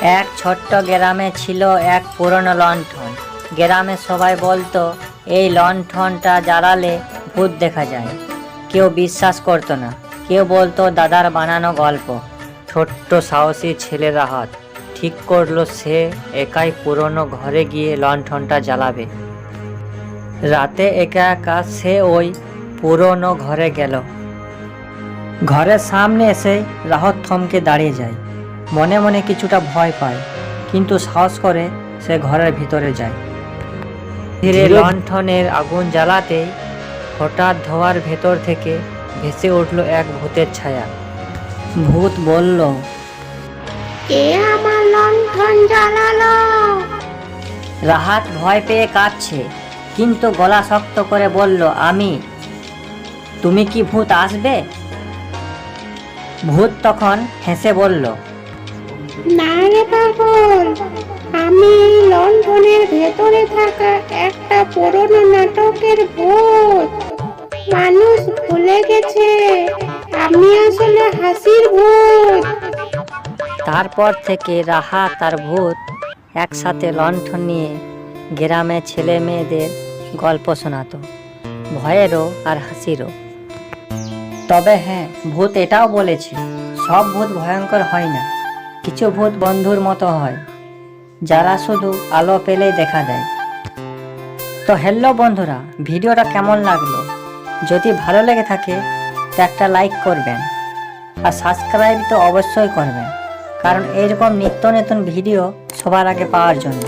এক ছোট্ট গ্রামে ছিল এক পুরনো লণ্ঠন। গ্রামে সবাই বলতো, এই লণ্ঠনটা জ্বালালে ভূত দেখা যায়। কেউ বিশ্বাস করতো না। কেউ বলতো, দাদার বানানো গল্প। ছোট্ট সাহসী ছেলে রাহাত ঠিক করল সে একাই পুরনো ঘরে গিয়ে লণ্ঠনটা জ্বালাবে। রাতে একা একা সে ওই পুরনো ঘরে গেল। ঘরের সামনে এসে রাহত থমকে দাঁড়িয়ে যায়। মনে মনে কিছুটা ভয় পায় কিন্তু সাহস করে সে ঘরের ভিতরে যায়। ধীরে লণ্ঠনের আগুন জ্বালাতে হঠাৎ ধোয়ার ভেতর থেকে ভেসে উঠল এক ভূতের ছায়া। ভূত বলল কে আমার লণ্ঠন জ্বালালো? রাহাত ভয় পেয়ে কাঁদছে কিন্তু গলা শক্ত করে বলল আমি তুমি কি ভূত আসবে? ভূত তখন হেসে বলল না রে পাগল আমি লণ্ঠনের ভেতরে থাকা একটা পুরনো নাটকের ভূত। মানুষ ভুলে গেছে আমি আসলে হাসির ভূত। তারপর থেকে রাহা তার ভূত একসাথে লণ্ঠন নিয়ে গ্রামে ছেলে মেয়েদের গল্প শোনাতো ভয়েরও আর হাসিরও। তবে হ্যাঁ ভূত এটাও বলেছে, সব ভূত ভয়ঙ্কর হয় না, কিছু ভূত বন্ধুর মতো হয়, যারা শুধু আলো পেলেই দেখা দেয়। তো হ্যালো বন্ধুরা, ভিডিওটা কেমন লাগল? যদি ভালো লেগে থাকে, তো একটা লাইক করবেন, আর সাবস্ক্রাইব তো অবশ্যই করবেন, কারণ এরকম নিত্য নতুন ভিডিও সবার আগে পাওয়ার জন্য।